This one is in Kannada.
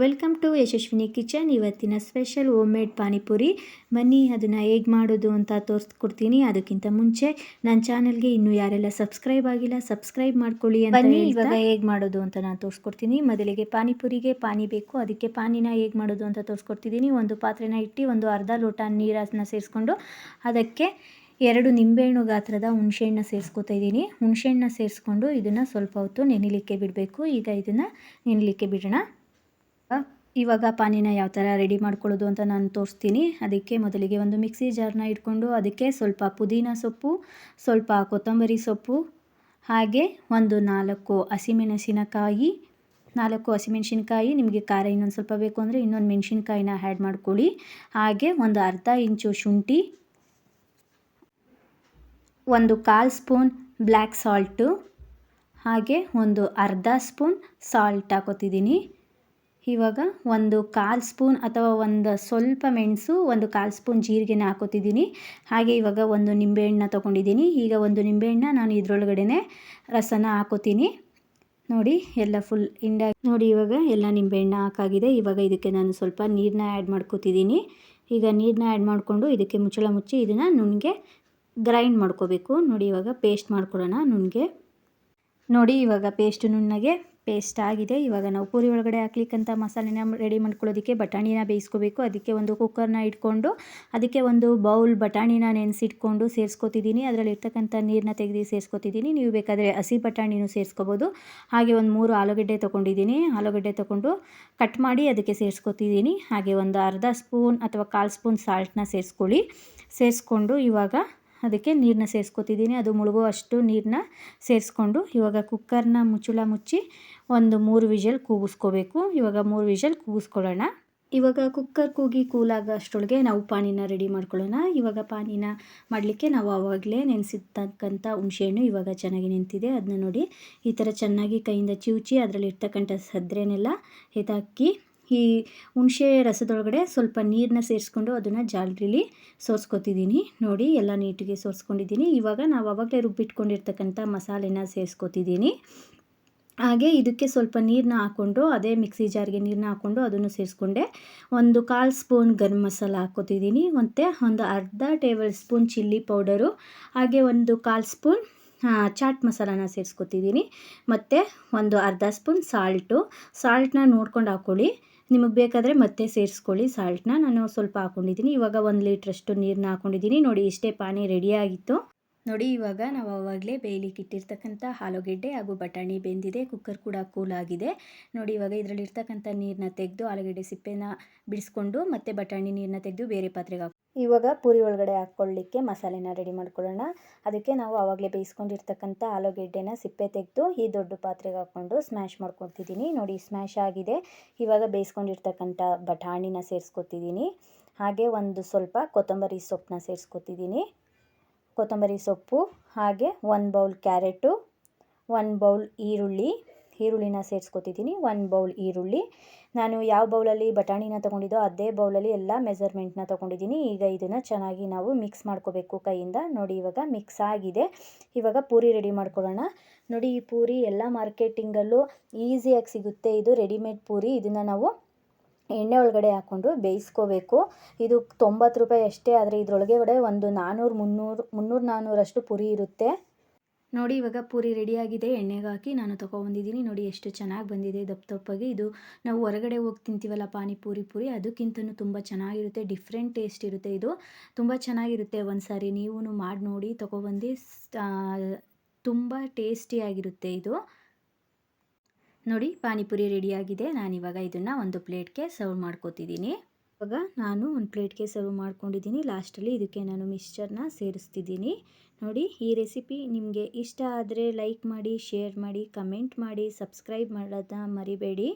Welcome to Yashaswini kitchen. ಇವತ್ತಿನ ಸ್ಪೆಷಲ್ ಓಮ್ ಮೇಡ್ ಪಾನಿಪುರಿ. ಬನ್ನಿ ಅದನ್ನು ಹೇಗೆ ಮಾಡೋದು ಅಂತ ತೋರಿಸ್ಕೊಡ್ತೀನಿ. ಅದಕ್ಕಿಂತ ಮುಂಚೆ ನನ್ನ ಚಾನಲ್ಗೆ ಇನ್ನೂ ಯಾರೆಲ್ಲ ಸಬ್ಸ್ಕ್ರೈಬ್ ಆಗಿಲ್ಲ ಸಬ್ಸ್ಕ್ರೈಬ್ ಮಾಡ್ಕೊಳ್ಳಿ ಅಂತ ಬನ್ನಿ ಇವಾಗ ಹೇಗೆ ಮಾಡೋದು ಅಂತ ನಾನು ತೋರಿಸ್ಕೊಡ್ತೀನಿ. ಮೊದಲಿಗೆ ಪಾನಿಪುರಿಗೆ ಪಾನಿ ಬೇಕು. ಅದಕ್ಕೆ ಪಾನಿನ ಹೇಗೆ ಮಾಡೋದು ಅಂತ ತೋರಿಸ್ಕೊಡ್ತಿದ್ದೀನಿ. ಒಂದು ಪಾತ್ರೆನ ಇಟ್ಟು ಒಂದು ಅರ್ಧ ಲೋಟ ನೀರನ್ನು ಸೇರಿಸ್ಕೊಂಡು ಅದಕ್ಕೆ ಎರಡು ನಿಂಬೆಹಣ್ಣು ಗಾತ್ರದ ಹುಣಸೆಹಣ್ಣ ಸೇರಿಸ್ಕೊತಾ ಇದ್ದೀನಿ. ಹುಣಸೆಹಣ್ಣ ಸೇರಿಸ್ಕೊಂಡು ಇದನ್ನು ಸ್ವಲ್ಪ ಹೊತ್ತು ನೆನೆಲಿಕ್ಕೆ ಬಿಡಬೇಕು. ಈಗ ಇದನ್ನು ನೆನೆಲಿಕ್ಕೆ ಬಿಡೋಣ. ಇವಾಗ ಪಾನಿನ ಯಾವ ಥರ ರೆಡಿ ಮಾಡ್ಕೊಳ್ಳೋದು ಅಂತ ನಾನು ತೋರಿಸ್ತೀನಿ. ಅದಕ್ಕೆ ಮೊದಲಿಗೆ ಒಂದು ಮಿಕ್ಸಿ ಜಾರ್ನ ಇಟ್ಕೊಂಡು ಅದಕ್ಕೆ ಸ್ವಲ್ಪ ಪುದೀನ ಸೊಪ್ಪು, ಸ್ವಲ್ಪ ಕೊತ್ತಂಬರಿ ಸೊಪ್ಪು, ಹಾಗೆ ಒಂದು ನಾಲ್ಕು ಹಸಿಮೆಣಸಿನಕಾಯಿ, ನಾಲ್ಕು ಹಸಿಮೆಣಸಿನ್ಕಾಯಿ, ನಿಮಗೆ ಖಾರ ಇನ್ನೊಂದು ಸ್ವಲ್ಪ ಬೇಕು ಅಂದರೆ ಇನ್ನೊಂದು ಮೆಣಸಿನ್ಕಾಯಿನ ಆ್ಯಡ್ ಮಾಡ್ಕೊಳ್ಳಿ. ಹಾಗೆ ಒಂದು ಅರ್ಧ ಇಂಚು ಶುಂಠಿ, ಒಂದು ಕಾಲು ಸ್ಪೂನ್ ಬ್ಲ್ಯಾಕ್ ಸಾಲ್ಟು, ಹಾಗೆ ಒಂದು ಅರ್ಧ ಸ್ಪೂನ್ ಸಾಲ್ಟ್ ಹಾಕೋತಿದ್ದೀನಿ. ಇವಾಗ ಒಂದು ಕಾಲು ಸ್ಪೂನ್ ಅಥವಾ ಒಂದು ಸ್ವಲ್ಪ ಮೆಣಸು, ಒಂದು ಕಾಲು ಸ್ಪೂನ್ ಜೀರಿಗೆನ ಹಾಕೋತಿದ್ದೀನಿ. ಹಾಗೆ ಇವಾಗ ಒಂದು ನಿಂಬೆಹಣ್ಣ ತೊಗೊಂಡಿದ್ದೀನಿ. ಈಗ ಒಂದು ನಿಂಬೆಹಣ್ಣ ನಾನು ಇದರೊಳಗಡೆ ರಸನ ಹಾಕೋತೀನಿ. ನೋಡಿ, ಎಲ್ಲ ಫುಲ್ ಇಂಡ ನೋಡಿ, ಇವಾಗ ಎಲ್ಲ ನಿಂಬೆಹಣ್ಣು ಹಾಕಾಗಿದೆ. ಇವಾಗ ಇದಕ್ಕೆ ನಾನು ಸ್ವಲ್ಪ ನೀರನ್ನ ಆ್ಯಡ್ ಮಾಡ್ಕೋತಿದ್ದೀನಿ. ಈಗ ನೀರನ್ನ ಆ್ಯಡ್ ಮಾಡಿಕೊಂಡು ಇದಕ್ಕೆ ಮುಚ್ಚಳ ಮುಚ್ಚಿ ಇದನ್ನು ನುಣ್ಣಗೆ ಗ್ರೈಂಡ್ ಮಾಡ್ಕೋಬೇಕು. ನೋಡಿ, ಇವಾಗ ಪೇಸ್ಟ್ ಮಾಡ್ಕೊಳ್ಳೋಣ ನುಣ್ಣಗೆ. ನೋಡಿ, ಇವಾಗ ಪೇಸ್ಟ್ ನುಣ್ಣಗೆ ಪೇಸ್ಟ್ ಆಗಿದೆ. ಇವಾಗ ನಾವು ಪೂರಿ ಒಳಗಡೆ ಹಾಕ್ಲಿಕ್ಕಂಥ ಮಸಾಲೆನ ರೆಡಿ ಮಾಡ್ಕೊಳ್ಳೋದಕ್ಕೆ ಬಟಾಣಿನ ಬೇಯಿಸ್ಕೋಬೇಕು. ಅದಕ್ಕೆ ಒಂದು ಕುಕ್ಕರ್ನ ಇಟ್ಕೊಂಡು, ಅದಕ್ಕೆ ಒಂದು ಬೌಲ್ ಬಟಾಣಿನ ನೆನೆಸಿಟ್ಕೊಂಡು ಸೇರಿಸ್ಕೊತಿದ್ದೀನಿ. ಅದರಲ್ಲಿ ಇರ್ತಕ್ಕಂಥ ನೀರನ್ನ ತೆಗೆದು ಸೇರಿಸ್ಕೊತಿದ್ದೀನಿ. ನೀವು ಬೇಕಾದರೆ ಹಸಿ ಬಟಾಣಿನೂ ಸೇರಿಸ್ಕೋಬೋದು. ಹಾಗೆ ಒಂದು ಮೂರು ಆಲೂಗಡ್ಡೆ ತೊಗೊಂಡಿದ್ದೀನಿ. ಆಲೂಗಡ್ಡೆ ತೊಗೊಂಡು ಕಟ್ ಮಾಡಿ ಅದಕ್ಕೆ ಸೇರಿಸ್ಕೊತಿದ್ದೀನಿ. ಹಾಗೆ ಒಂದು ಅರ್ಧ ಸ್ಪೂನ್ ಅಥವಾ ಕಾಲು ಸ್ಪೂನ್ ಸಾಲ್ಟನ್ನ ಸೇರಿಸ್ಕೊಳ್ಳಿ. ಸೇರಿಸ್ಕೊಂಡು ಇವಾಗ ಅದಕ್ಕೆ ನೀರನ್ನ ಸೇರಿಸ್ಕೊತಿದ್ದೀನಿ. ಅದು ಮುಳುಗುವಷ್ಟು ನೀರನ್ನ ಸೇರಿಸ್ಕೊಂಡು ಇವಾಗ ಕುಕ್ಕರ್ನ ಮುಚ್ಚಳ ಮುಚ್ಚಿ ಒಂದು ಮೂರು ವಿಷಲ್ ಕೂಗಿಸ್ಕೋಬೇಕು. ಇವಾಗ ಮೂರು ವಿಷಲ್ ಕೂಗಿಸ್ಕೊಳ್ಳೋಣ. ಇವಾಗ ಕುಕ್ಕರ್ ಕೂಗಿ ಕೂಲಾಗ ಅಷ್ಟರೊಳಗೆ ನಾವು ಪಾನಿನ ರೆಡಿ ಮಾಡ್ಕೊಳ್ಳೋಣ. ಇವಾಗ ಪಾನಿನ ಮಾಡಲಿಕ್ಕೆ ನಾವು ಆವಾಗಲೇ ನೆನೆಸಿರ್ತಕ್ಕಂಥ ಹುಣಸೆಹಣ್ಣು ಇವಾಗ ಚೆನ್ನಾಗಿ ನಿಂತಿದೆ ಅದನ್ನ ನೋಡಿ ಈ ಥರ ಚೆನ್ನಾಗಿ ಕೈಯಿಂದ ಚಿವುಚಿ ಅದರಲ್ಲಿ ಇರ್ತಕ್ಕಂಥ ಸದ್ರೆನೆಲ್ಲ ಎತ್ತಾಕಿ ಈ ಹುಣಸೆ ರಸದೊಳಗಡೆ ಸ್ವಲ್ಪ ನೀರನ್ನ ಸೇರಿಸ್ಕೊಂಡು ಅದನ್ನು ಜಾಲರಿಲಿ ಸೋಸ್ಕೊತಿದ್ದೀನಿ ನೋಡಿ, ಎಲ್ಲ ನೀಟಿಗೆ ಸೋಸ್ಕೊಂಡಿದ್ದೀನಿ ಇವಾಗ ನಾವು ಅವಾಗಲೇ ರುಬ್ಬಿಟ್ಕೊಂಡಿರ್ತಕ್ಕಂಥ ಮಸಾಲೆನ ಸೇರಿಸ್ಕೊತಿದ್ದೀನಿ ಹಾಗೆ ಇದಕ್ಕೆ ಸ್ವಲ್ಪ ನೀರನ್ನ ಹಾಕ್ಕೊಂಡು ಅದೇ ಮಿಕ್ಸಿ ಜಾರ್ಗೆ ನೀರನ್ನ ಹಾಕ್ಕೊಂಡು ಅದನ್ನು ಸೇರಿಸ್ಕೊಂಡೆ. ಒಂದು ಕಾಲು ಸ್ಪೂನ್ ಗರಂ ಮಸಾಲ ಹಾಕ್ಕೊತಿದ್ದೀನಿ ಮತ್ತು ಒಂದು ಅರ್ಧ ಟೇಬಲ್ ಸ್ಪೂನ್ ಚಿಲ್ಲಿ ಪೌಡರು. ಹಾಗೆ ಒಂದು ಕಾಲು ಸ್ಪೂನ್ ಚಾಟ್ ಮಸಾಲಾನ ಸೇರಿಸ್ಕೊತಿದ್ದೀನಿ ಮತ್ತು ಒಂದು ಅರ್ಧ ಸ್ಪೂನ್ ಸಾಲ್ಟು. ಸಾಲ್ಟನ್ನ ನೋಡ್ಕೊಂಡು ಹಾಕ್ಕೊಳ್ಳಿ ನಿಮಗೆ ಬೇಕಾದರೆ ಮತ್ತೆ ಸೇರಿಸ್ಕೊಳ್ಳಿ. ಸಾಲ್ಟ್ನ ನಾನು ಸ್ವಲ್ಪ ಹಾಕ್ಕೊಂಡಿದ್ದೀನಿ ಇವಾಗ ಒಂದು ಲೀಟ್ರಷ್ಟು ನೀರನ್ನ ಹಾಕ್ಕೊಂಡಿದ್ದೀನಿ ನೋಡಿ, ಇಷ್ಟೇ ಪಾನಿ ರೆಡಿಯಾಗಿತ್ತು ನೋಡಿ, ಇವಾಗ ನಾವು ಆವಾಗಲೇ ಬೇಯಲಿಕ್ಕೆ ಇಟ್ಟಿರ್ತಕ್ಕಂಥ ಆಲೂಗೆಡ್ಡೆ ಹಾಗೂ ಬಟಾಣಿ ಬೆಂದಿದೆ. ಕುಕ್ಕರ್ ಕೂಡ ಕೂಲ್ ಆಗಿದೆ. ನೋಡಿ, ಇವಾಗ ಇದರಲ್ಲಿರ್ತಕ್ಕಂಥ ನೀರನ್ನ ತೆಗೆದು ಆಲೂಗೆಡ್ಡೆ ಸಿಪ್ಪೆನ ಬಿಡಿಸ್ಕೊಂಡು ಮತ್ತೆ ಬಟಾಣಿ ನೀರನ್ನ ತೆಗೆದು ಬೇರೆ ಪಾತ್ರೆಗೆ ಹಾಕಿ ಇವಾಗ ಪೂರಿ ಒಳಗಡೆ ಹಾಕ್ಕೊಳ್ಳಿಕ್ಕೆ ಮಸಾಲೆನ ರೆಡಿ ಮಾಡ್ಕೊಳ್ಳೋಣ. ಅದಕ್ಕೆ ನಾವು ಆವಾಗಲೇ ಬೇಯಿಸ್ಕೊಂಡಿರ್ತಕ್ಕಂಥ ಆಲೂಗೆಡ್ಡೆನ ಸಿಪ್ಪೆ ತೆಗೆದು ಈ ದೊಡ್ಡ ಪಾತ್ರೆಗೆ ಹಾಕ್ಕೊಂಡು ಸ್ಮ್ಯಾಶ್ ಮಾಡ್ಕೊತಿದ್ದೀನಿ. ನೋಡಿ ಸ್ಮ್ಯಾಶ್ ಆಗಿದೆ. ಇವಾಗ ಬೇಯಿಸ್ಕೊಂಡಿರ್ತಕ್ಕಂಥ ಬಟಾಣಿನ ಸೇರಿಸ್ಕೊತಿದ್ದೀನಿ. ಹಾಗೆ ಒಂದು ಸ್ವಲ್ಪ ಕೊತ್ತಂಬರಿ ಸೊಪ್ಪನ್ನ ಸೇರಿಸ್ಕೊತಿದ್ದೀನಿ. ಕೊತ್ತಂಬರಿ ಸೊಪ್ಪು, ಹಾಗೆ ಒಂದು ಬೌಲ್ ಕ್ಯಾರೆಟು ಒಂದು ಬೌಲ್ ಈರುಳ್ಳಿ ಈರುಳ್ಳಿನ ಸೇರಿಸ್ಕೊತಿದ್ದೀನಿ ಒನ್ ಬೌಲ್ ಈರುಳ್ಳಿ. ನಾನು ಯಾವ ಬೌಲಲ್ಲಿ ಬಟಾಣಿನ ತೊಗೊಂಡಿದ್ದೋ ಅದೇ ಬೌಲಲ್ಲಿ ಎಲ್ಲ ಮೆಸರ್ಮೆಂಟ್ನ ತೊಗೊಂಡಿದ್ದೀನಿ. ಈಗ ಇದನ್ನು ಚೆನ್ನಾಗಿ ನಾವು ಮಿಕ್ಸ್ ಮಾಡ್ಕೋಬೇಕು ಕೈಯಿಂದ. ನೋಡಿ ಇವಾಗ ಮಿಕ್ಸ್ ಆಗಿದೆ. ಇವಾಗ ಪೂರಿ ರೆಡಿ ಮಾಡ್ಕೊಳ್ಳೋಣ. ನೋಡಿ ಈ ಪೂರಿ ಎಲ್ಲ ಮಾರ್ಕೆಟಿಂಗಲ್ಲೂ ಈಸಿಯಾಗಿ ಸಿಗುತ್ತೆ. ಇದು ರೆಡಿಮೇಡ್ ಪೂರಿ. ಇದನ್ನು ನಾವು ಎಣ್ಣೆ ಒಳಗಡೆ ಹಾಕ್ಕೊಂಡು ಬೇಯಿಸ್ಕೋಬೇಕು. ಇದು ತೊಂಬತ್ತು ರೂಪಾಯಿ ಅಷ್ಟೇ, ಆದರೆ ಇದರೊಳಗೆ ಒಂದು ನಾನ್ನೂರು ಮುನ್ನೂರು ಮುನ್ನೂರು ನಾನ್ನೂರಷ್ಟು ಪುರಿ ಇರುತ್ತೆ. ನೋಡಿ, ಇವಾಗ ಪೂರಿ ರೆಡಿಯಾಗಿದೆ ಎಣ್ಣೆಗೆ ಹಾಕಿ ನಾನು ತೊಗೊಬಂದಿದ್ದೀನಿ ನೋಡಿ, ಎಷ್ಟು ಚೆನ್ನಾಗಿ ಬಂದಿದೆ ದಪ್ಪ ದಪ್ಪಾಗಿ. ಇದು ನಾವು ಹೊರಗಡೆ ಹೋಗಿ ತಿಂತೀವಲ್ಲ ಪಾನಿಪೂರಿ ಪೂರಿ ಅದಕ್ಕಿಂತಲೂ ತುಂಬ ಚೆನ್ನಾಗಿರುತ್ತೆ ಡಿಫ್ರೆಂಟ್ ಟೇಸ್ಟ್ ಇರುತ್ತೆ ಇದು. ತುಂಬ ಚೆನ್ನಾಗಿರುತ್ತೆ ಒಂದು ಸಾರಿ ನೀವು ಮಾಡಿ ನೋಡಿ ತೊಗೊಬಂದು ತುಂಬ ಟೇಸ್ಟಿಯಾಗಿರುತ್ತೆ ಇದು. ನೋಡಿ, ಪಾನಿಪುರಿ ರೆಡಿಯಾಗಿದೆ ನಾನಿವಾಗ ಇದನ್ನು ಒಂದು ಪ್ಲೇಟ್ಗೆ ಸರ್ವ್ ಮಾಡ್ಕೋತಿದ್ದೀನಿ. ಇವಾಗ ನಾನು ಒಂದು ಪ್ಲೇಟ್ಗೆ ಸರ್ವ್ ಮಾಡ್ಕೊಂಡಿದ್ದೀನಿ. ಲಾಸ್ಟಲ್ಲಿ ಇದಕ್ಕೆ ನಾನು ಮಿಕ್ಸ್ಚರ್ನ ಸೇರಿಸ್ತಿದ್ದೀನಿ. ನೋಡಿ, ಈ ರೆಸಿಪಿ ನಿಮಗೆ ಇಷ್ಟ ಆದರೆ ಲೈಕ್ ಮಾಡಿ, ಶೇರ್ ಮಾಡಿ, ಕಮೆಂಟ್ ಮಾಡಿ, ಸಬ್ಸ್ಕ್ರೈಬ್ ಮಾಡೋದನ್ನ ಮರಿಬೇಡಿ.